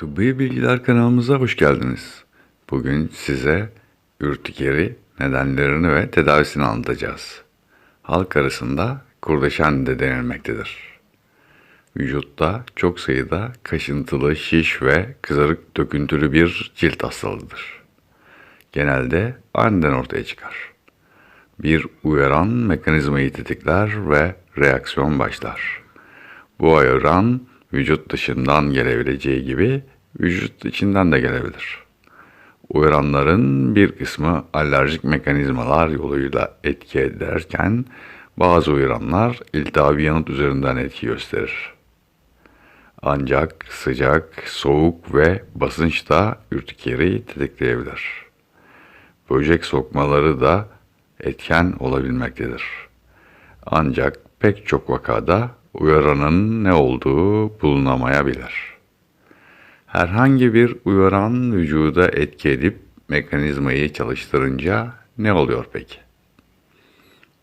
Tıbbi Bilgiler kanalımıza hoş geldiniz. Bugün size ürtikeri nedenlerini ve tedavisini anlatacağız. Halk arasında kurdeşen de denilmektedir. Vücutta çok sayıda kaşıntılı, şiş ve kızarık döküntülü bir cilt hastalığıdır. Genelde aniden ortaya çıkar. Bir uyaran mekanizmayı tetikler ve reaksiyon başlar. Bu uyaran vücut dışından gelebileceği gibi vücut içinden de gelebilir. Uyaranların bir kısmı alerjik mekanizmalar yoluyla etki ederken bazı uyaranlar iltihabi yanıt üzerinden etki gösterir. Ancak sıcak, soğuk ve basınç da ürtikeri tetikleyebilir. Böcek sokmaları da etken olabilmektedir. Ancak pek çok vakada uyaranın ne olduğu bulunamayabilir. Herhangi bir uyaran vücuda etki edip mekanizmayı çalıştırınca ne oluyor peki?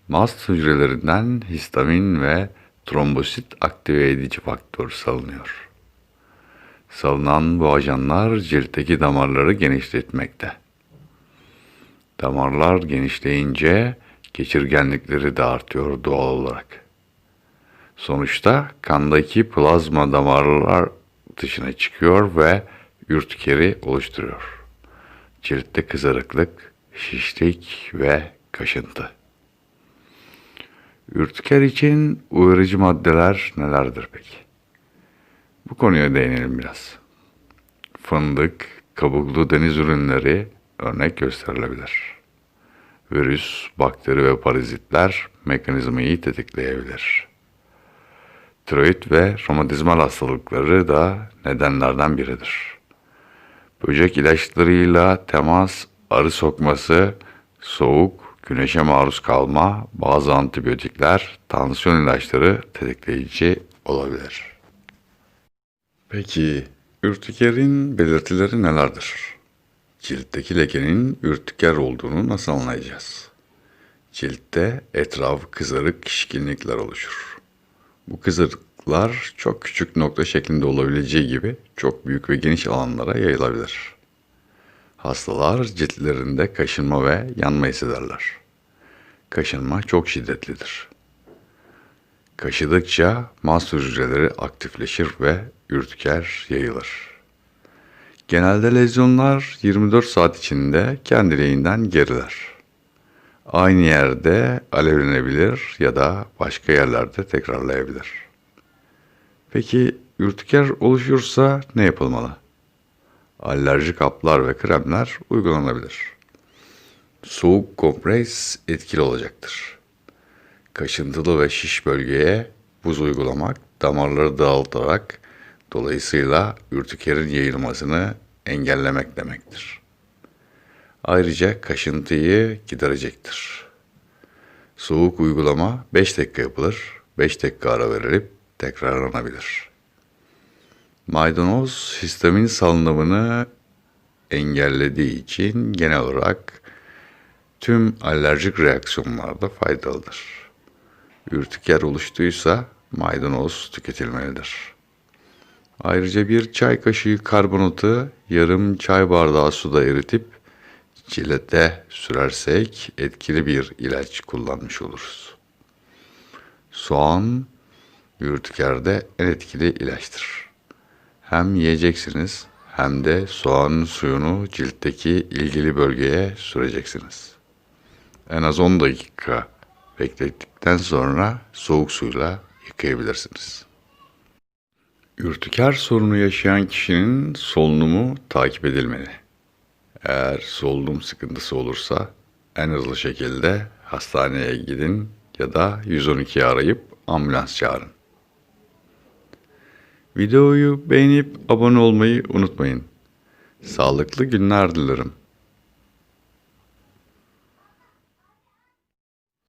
Mast hücrelerinden histamin ve trombosit aktive edici faktör salınıyor. Salınan bu ajanlar ciltteki damarları genişletmekte. Damarlar genişleyince geçirgenlikleri de artıyor doğal olarak. Sonuçta kandaki plazma damarlar dışına çıkıyor ve ürtikeri oluşturuyor. Ciltte kızarıklık, şişlik ve kaşıntı. Ürtiker için uyarıcı maddeler nelerdir peki? Bu konuya değinelim biraz. Fındık, kabuklu deniz ürünleri örnek gösterilebilir. Virüs, bakteri ve parazitler mekanizmayı tetikleyebilir. Tiroid ve romatizmal hastalıkları da nedenlerden biridir. Böcek ilaçlarıyla temas, arı sokması, soğuk, güneşe maruz kalma, bazı antibiyotikler, tansiyon ilaçları tetikleyici olabilir. Peki, ürtikerin belirtileri nelerdir? Ciltteki lekenin ürtiker olduğunu nasıl anlayacağız? Ciltte etrafı kızarık şişkinlikler oluşur. Bu kızarıklar çok küçük nokta şeklinde olabileceği gibi çok büyük ve geniş alanlara yayılabilir. Hastalar ciltlerinde kaşınma ve yanma hissederler. Kaşınma çok şiddetlidir. Kaşıdıkça mast hücreleri aktifleşir ve ürtiker yayılır. Genelde lezyonlar 24 saat içinde kendiliğinden geriler. Aynı yerde alevlenebilir ya da başka yerlerde tekrarlayabilir. Peki ürtiker oluşursa ne yapılmalı? Alerjik haplar ve kremler uygulanabilir. Soğuk kompres etkili olacaktır. Kaşıntılı ve şiş bölgeye buz uygulamak damarları dağıltarak dolayısıyla ürtikerin yayılmasını engellemek demektir. Ayrıca kaşıntıyı giderecektir. Soğuk uygulama 5 dakika yapılır, 5 dakika ara verilip tekrarlanabilir. Maydanoz histamin salınımını engellediği için genel olarak tüm alerjik reaksiyonlarda faydalıdır. Ürtiker oluştuysa maydanoz tüketilmelidir. Ayrıca bir çay kaşığı karbonatı yarım çay bardağı suda eritip cilete sürersek etkili bir ilaç kullanmış oluruz. Soğan ürtikerde en etkili ilaçtır. Hem yiyeceksiniz hem de soğanın suyunu ciltteki ilgili bölgeye süreceksiniz. En az 10 dakika beklettikten sonra soğuk suyla yıkayabilirsiniz. Ürtiker sorunu yaşayan kişinin solunumu takip edilmeli. Eğer solunum sıkıntısı olursa en hızlı şekilde hastaneye gidin ya da 112'yi arayıp ambulans çağırın. Videoyu beğenip abone olmayı unutmayın. Sağlıklı günler dilerim.